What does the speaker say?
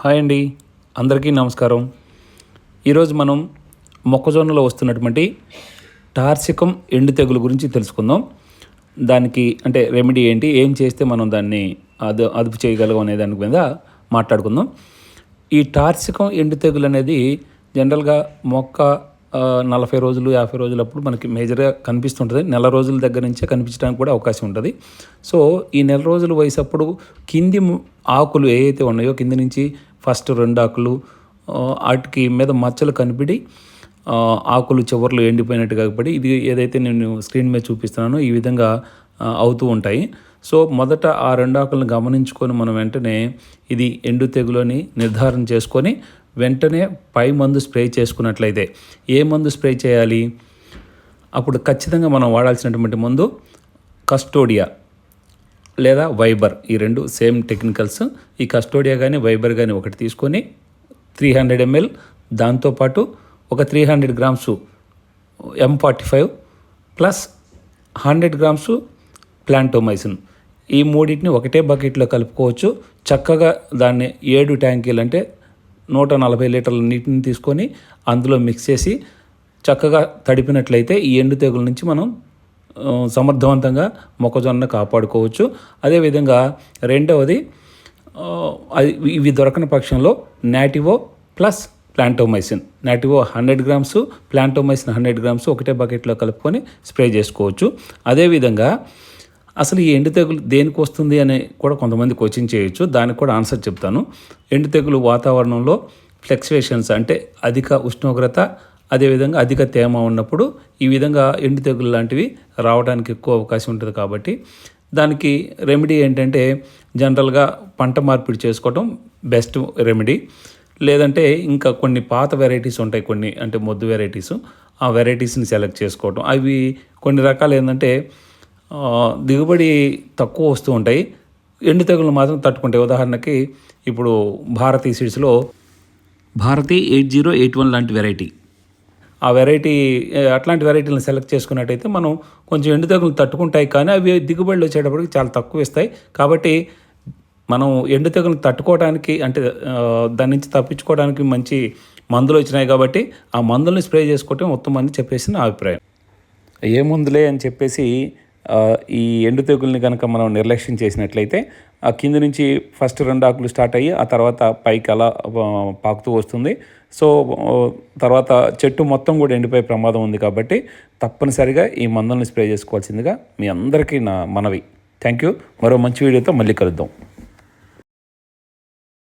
Hi అండి. అందరికీ నమస్కారం. ఈరోజు మనం మొక్కజొన్నలో వస్తున్నటువంటి టార్సికం ఎండు తెగులు గురించి తెలుసుకుందాం. దానికి అంటే రెమెడీ ఏంటి? ఏం చేస్తే మనం దాన్ని అదు అదుపు చేయగలం అనే దాని మీద మాట్లాడుకుందాం. ఈ టార్సికం ఎండు తెగులు అనేది జనరల్గా మొక్క నలభై రోజులు యాభై రోజులు అప్పుడు మనకి మేజర్గా కనిపిస్తుంటుంది. నెల రోజుల దగ్గర నుంచే కనిపించడానికి కూడా అవకాశం ఉంటుంది. సో ఈ నెల రోజుల వయసు అప్పుడు కింది ము- ఆకులు ఏవైతే ఉన్నాయో కింది నుంచి ఫస్ట్ రెండు ఆకులు వాటికి మీద మచ్చలు కనిపిడి ఆకులు చివర్లు ఎండిపోయినట్టు కాబట్టి ఇది ఏదైతే నేను స్క్రీన్ మీద చూపిస్తున్నానో ఈ విధంగా అవుతూ ఉంటాయి. సో మొదట ఆ రెండు ఆకులను గమనించుకొని మనం వెంటనే ఇది ఎండు తెగులు అని నిర్ధారణ చేసుకొని వెంటనే పై మందు స్ప్రే చేసుకున్నట్లయితే ఏ మందు స్ప్రే చేయాలి? అప్పుడు ఖచ్చితంగా మనం వాడాల్సినటువంటి మందు కస్టోడియా లేదా వైబర్. ఈ రెండు సేమ్ టెక్నికల్స్. ఈ కస్టోడియా కానీ వైబర్ కానీ ఒకటి తీసుకొని త్రీ హండ్రెడ్ ఎంఎల్ దాంతోపాటు ఒక three hundred grams M forty five plus hundred grams Plantomycin. ఈ మూడింటిని ఒకటే బకెట్లో కలుపుకోవచ్చు. చక్కగా దాన్ని ఏడు ట్యాంకీలు అంటే నూట నలభై లీటర్ల నీటిని తీసుకొని అందులో మిక్స్ చేసి చక్కగా తడిపినట్లయితే ఈ ఎండు తెగుల నుంచి మనం సమర్థవంతంగా మొక్కజొన్న కాపాడుకోవచ్చు. అదేవిధంగా రెండవది అది ఇవి దొరకని పక్షంలో Nativo plus Plantomycin. Nativo hundred grams Plantomycin hundred grams ఒకటే బకెట్లో కలుపుకొని స్ప్రే చేసుకోవచ్చు. అదేవిధంగా అసలు ఈ ఎండు తెగులు దేనికి వస్తుంది అని కూడా కొంతమంది కోచింగ్ చేయొచ్చు. దానికి కూడా ఆన్సర్ చెప్తాను. ఎండు తెగులు వాతావరణంలో ఫ్లెక్చువేషన్స్ అంటే అధిక ఉష్ణోగ్రత అదేవిధంగా అధిక తేమ ఉన్నప్పుడు ఈ విధంగా ఎండు తెగులు లాంటివి రావడానికి ఎక్కువ అవకాశం ఉంటుంది కాబట్టి దానికి రెమెడీ ఏంటంటే జనరల్గా పంట మార్పిడి చేసుకోవటం బెస్ట్ రెమెడీ లేదంటే ఇంకా కొన్ని పాత వెరైటీస్ ఉంటాయి కొన్ని అంటే మొద్దు వెరైటీస్ ఆ వెరైటీస్ని సెలెక్ట్ చేసుకోవటం. అవి కొన్ని రకాలు ఏంటంటే దిగుబడి తక్కువ వస్తూ ఉంటాయి. ఎండు తెగులు మాత్రం తట్టుకుంటాయి. ఉదాహరణకి ఇప్పుడు Bharati సీడ్స్లో Bharati eight zero eight one లాంటి వెరైటీ. ఆ వెరైటీ అట్లాంటి వెరైటీలను సెలెక్ట్ చేసుకున్నట్టయితే మనం కొంచెం ఎండు తెగులు తట్టుకుంటాయి. కానీ అవి దిగుబడులు వచ్చేటప్పటికి చాలా తక్కువ ఇస్తాయి. కాబట్టి మనం ఎండు తెగులు తట్టుకోవడానికి అంటే దాని నుంచి తప్పించుకోవడానికి మంచి మందులు వచ్చినాయి కాబట్టి ఆ మందుల్ని స్ప్రే చేసుకోవటం ఉత్తమం అని చెప్పేసి నా అభిప్రాయం. ఏ ముందులే అని చెప్పేసి ఈ ఎండు తెగుల్ని కనుక మనం నిర్లక్ష్యం చేసినట్లయితే ఆ కింద నుంచి ఫస్ట్ రెండు ఆకులు స్టార్ట్ అయ్యి ఆ తర్వాత పైకి అలా పాకుతూ వస్తుంది. సో తర్వాత చెట్టు మొత్తం కూడా ఎండిపోయే ప్రమాదం ఉంది కాబట్టి తప్పనిసరిగా ఈ మందులను స్ప్రే చేసుకోవాల్సిందిగా మీ అందరికీ నా మనవి. Thank you. మరో మంచి వీడియోతో మళ్ళీ కలుద్దాం.